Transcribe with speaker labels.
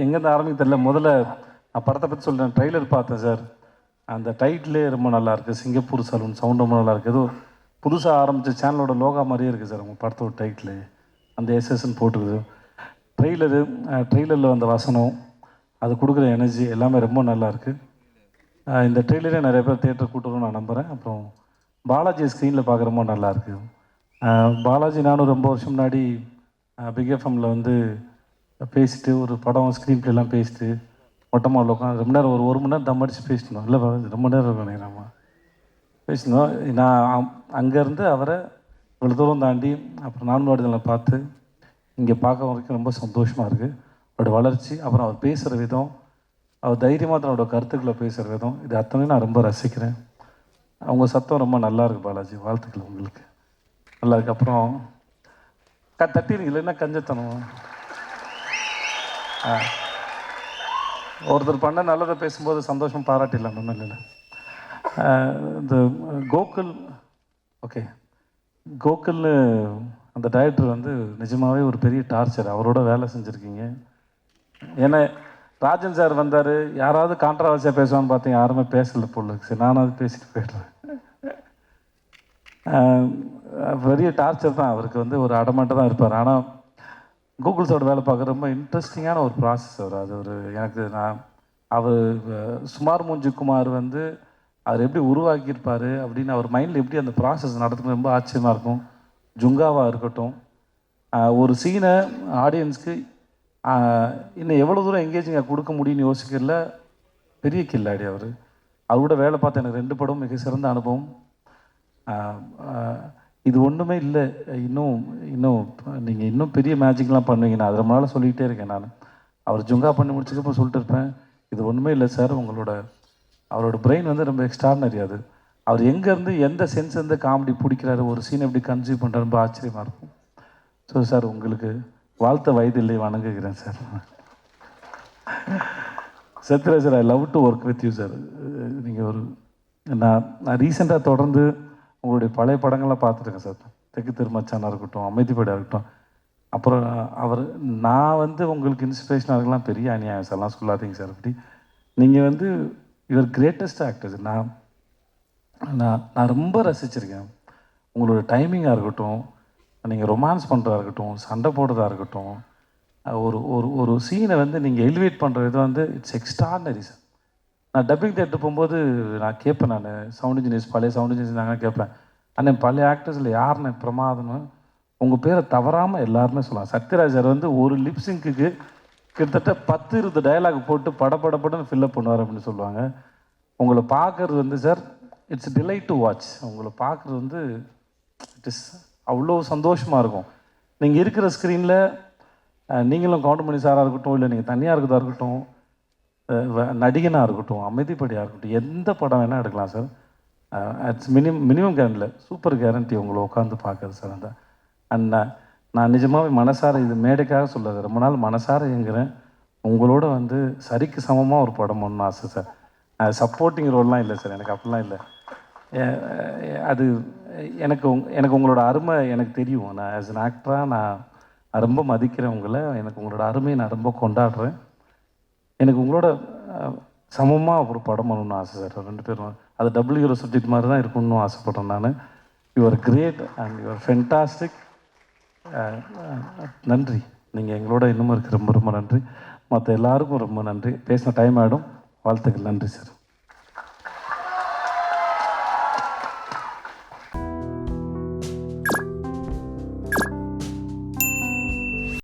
Speaker 1: எங்கேருந்து ஆரம்பிக்க தெரியல. முதல்ல நான் படத்தை பற்றி சொல்கிறேன் ட்ரெய்லர் பார்த்தேன் சார் அந்த டைட்டிலே ரொம்ப நல்லா இருக்குது சிங்கப்பூர் சலூன் சவுண்ட் ரொம்ப நல்லா இருக்குது ஏதோ புதுசாக ஆரம்பித்த சேனலோட லோகா மாதிரியே இருக்குது சார் உங்கள் படத்தோட டைட்டில் அந்த எஸ்எஸ்ன்னு போட்டுக்குது ட்ரெய்லரு ட்ரெய்லரில் வந்த வசனம் அது கொடுக்குற எனர்ஜி எல்லாமே ரொம்ப நல்லா இருக்குது இந்த ட்ரெய்லரே நிறைய பேர் தேட்டர் கூட்டுறோம்னு நான் நம்புகிறேன் அப்புறம் பாலாஜி ஸ்க்ரீனில் பார்க்க ரொம்ப நல்லா பாலாஜி நானும் ரொம்ப வருஷம் முன்னாடி பிக் எஃப்எம்மில் வந்து பேசிட்டு ஒரு படம் ஸ்க்ரீன் பிளேலாம் பேசிட்டு மொட்டமாக உட்காந்து ரொம்ப நேரம் ஒரு ஒரு மணி நேரம் தம் அடித்து பேசினோம். இல்லை ரொம்ப நேரம் இருக்கும் பேசினோம். நான் அங்கேருந்து அவரை இவ்வளோ தூரம் தாண்டி அப்புறம் நான்காடுகளை பார்த்து இங்கே பார்க்க வரைக்கும் ரொம்ப சந்தோஷமாக இருக்குது அவரோட வளர்ச்சி அப்புறம் அவர் பேசுகிற விதம் அவர் தைரியமாக தன்னோட கருத்துக்களை பேசுகிற விதம் இது அத்தனையும் நான் ரொம்ப ரசிக்கிறேன். அவங்க சத்தம் ரொம்ப நல்லா இருக்கு பாலாஜி. வாழ்த்துக்கள் உங்களுக்கு. நல்லா இருக்கு. அப்புறம் க தட்டிடுங்க இல்லைன்னா கஞ்சத்தனம். ஒருத்தர் பண்ண நல்லதை பேசும்போது சந்தோஷம் பாராட்டிடலாம் ஒன்றும் இல்லை இந்த கோகுல் ஓகே. கோகுல்னு அந்த டைரக்டர் வந்து நிஜமாகவே ஒரு பெரிய டார்ச்சர் அவரோட வேலை செஞ்சுருக்கீங்க. ஏன்னா ராஜன் சார் வந்தார் யாராவது கான்ட்ரவர்சியாக பேசுவான்னு பார்த்தீங்க யாருமே பேசலை பொருளுக்கு இருக்கு. சரி நானாவது பேசிட்டு போயிடுறேன். பெரிய டார்ச்சர் தான். அவருக்கு வந்து ஒரு அடமாட்டம் தான் இருப்பார். ஆனால் கூகுள் வேலை பார்க்க ரொம்ப இன்ட்ரெஸ்டிங்கான ஒரு ப்ராசஸ் அவர் அது ஒரு எனக்கு நான் அவர் சுமார் மூஞ்சி குமார் வந்து அவர் எப்படி உருவாக்கியிருப்பார் அப்படின்னு அவர் மைண்டில் எப்படி அந்த ப்ராசஸ் நடத்துறது ரொம்ப ஆச்சரியமாக இருக்கும். ஜுங்காவாக இருக்கட்டும். ஒரு சீனை ஆடியன்ஸ்க்கு இன்னும் எவ்வளோ தூரம் எங்கேஜிங்க கொடுக்க முடியும்னு யோசிக்கல. பெரிய கில்லாடி அவர். அவரோட வேலை பார்த்த எனக்கு ரெண்டு படம் மிக சிறந்த அனுபவம். இது ஒன்றுமே இல்லை. இன்னும் இன்னும் நீங்கள் இன்னும் பெரிய மேஜிக்லாம் பண்ணுவீங்க நான் அது ரொம்ப நாளாக சொல்லிக்கிட்டே இருக்கேன் நான். அவர் ஜுங்கா பண்ணி முடிச்சதுக்கப்புறம் சொல்லிட்டு இருப்பேன். இது ஒன்றுமே இல்லை சார் உங்களோட அவரோட பிரெயின் வந்து ரொம்ப எக்ஸ்ட்ரானரி அது. அவர் எங்கேருந்து எந்த சென்ஸ் இருந்து காமெடி பிடிக்கிறாரு ஒரு சீன் எப்படி கன்சியூவ் பண்ணுறாரு ரொம்ப ஆச்சரியமாக இருக்கும். ஸோ சார் உங்களுக்கு வாழ்த்த வயதில்லை வணங்குகிறேன் sir Sathyaraj sir I love to work with you sir நீங்கள் ஒரு நான் நான் ரீசெண்டாக தொடர்ந்து உங்களுடைய பழைய படங்கள்லாம் பார்த்துருக்கேன் சார் தெற்கு திருமச்சானாக இருக்கட்டும் அமைதிப்படையாக இருக்கட்டும். அப்புறம் அவர் நான் வந்து உங்களுக்கு இன்ஸ்பிரேஷனாக இருக்கலாம் பெரிய அநியாயம் சார்லாம் சொல்லாதீங்க சார் அப்படி. நீங்கள் வந்து யுவர் கிரேட்டஸ்ட் ஆக்டர்ஸ் நான் நான் நான் ரொம்ப ரசிச்சிருக்கேன். உங்களோட டைமிங்காக இருக்கட்டும் நீங்கள் ரொமான்ஸ் பண்ணுறதா இருக்கட்டும் சண்டை போடுறதா இருக்கட்டும் ஒரு ஒரு ஒரு சீனை வந்து நீங்கள் எலிவேட் பண்ணுற இது வந்து இட்ஸ் எக்ஸ்ட்ரானரி சார். நான் டப்பிங் தேட்டர் போகும்போது நான் கேட்பேன் நான். சவுண்ட் இன்ஜினியர்ஸ் பழைய சவுண்ட் இன்ஜினியர்ஸ் நாங்கள் கேட்பேன். அண்ணன் பழைய ஆக்டர்ஸில் யாருன்னு பிரமாதம்னு? உங்கள் பேரை தவறாமல் எல்லாருமே சொல்லலாம். சத்யராஜ் சார் வந்து ஒரு லிப்ஸிங்க்கு கிட்டத்தட்ட பத்து இருபது டயலாக் போட்டு படப்படப்படன்னு ஃபில்லப் பண்ணுவார் அப்படின்னு சொல்லுவாங்க. உங்களை பார்க்கறது வந்து sir it's delight to watch உங்களை பார்க்குறது வந்து இட் இஸ் அவ்வளோ சந்தோஷமாக இருக்கும். நீங்கள் இருக்கிற ஸ்க்ரீனில் நீங்களும் கவுண்டமணி சாராக இருக்கட்டும் இல்லை நீங்கள் தனியாக இருக்கிறதா இருக்கட்டும் நடிகனாக இருக்கட்டும் அமைதிப்படியாக இருக்கட்டும் எந்த படம் வேணால் எடுக்கலாம் சார் அட்ஸ் மினிமம் மினிமம் கேரண்டில் சூப்பர் கேரண்டி உங்களை உட்காந்து பார்க்குறது சார் அந்த அண்ட் நான் நிஜமாகவே மனசார இது மேடைக்காக சொல்லாது ரொம்ப நாள் மனசார எங்கிறேன் உங்களோட வந்து சரிக்கு சமமாக ஒரு படம் ஒன்று ஆசை சார். அது சப்போர்ட்டிங் ரோல்லாம் இல்லை சார். எனக்கு அப்படிலாம் இல்லை. அது எனக்கு உங் எனக்கு உங்களோட அருமை எனக்கு தெரியும். நான் ஆஸ் அன் ஆக்டராக நான் நான் ரொம்ப மதிக்கிறேன் உங்களை. எனக்கு உங்களோட அருமையை நான் ரொம்ப கொண்டாடுறேன். எனக்கு உங்களோட சமமாக ஒரு படம் பண்ணணும்னு ஆசை சார். ரெண்டு பேரும். அது டபுள் ஹீரோ சப்ஜெக்ட் மாதிரி தான் இருக்கணும்னு ஆசைப்பட்றேன் நான். Your great and your fantastic நன்றி. நீங்கள் எங்களோட இன்னமும் இருக்கு. ரொம்ப ரொம்ப நன்றி. மற்ற எல்லாருக்கும் ரொம்ப நன்றி. பேசின டைம் ஆகிடும் வாழ்த்துக்கள். நன்றி சார்.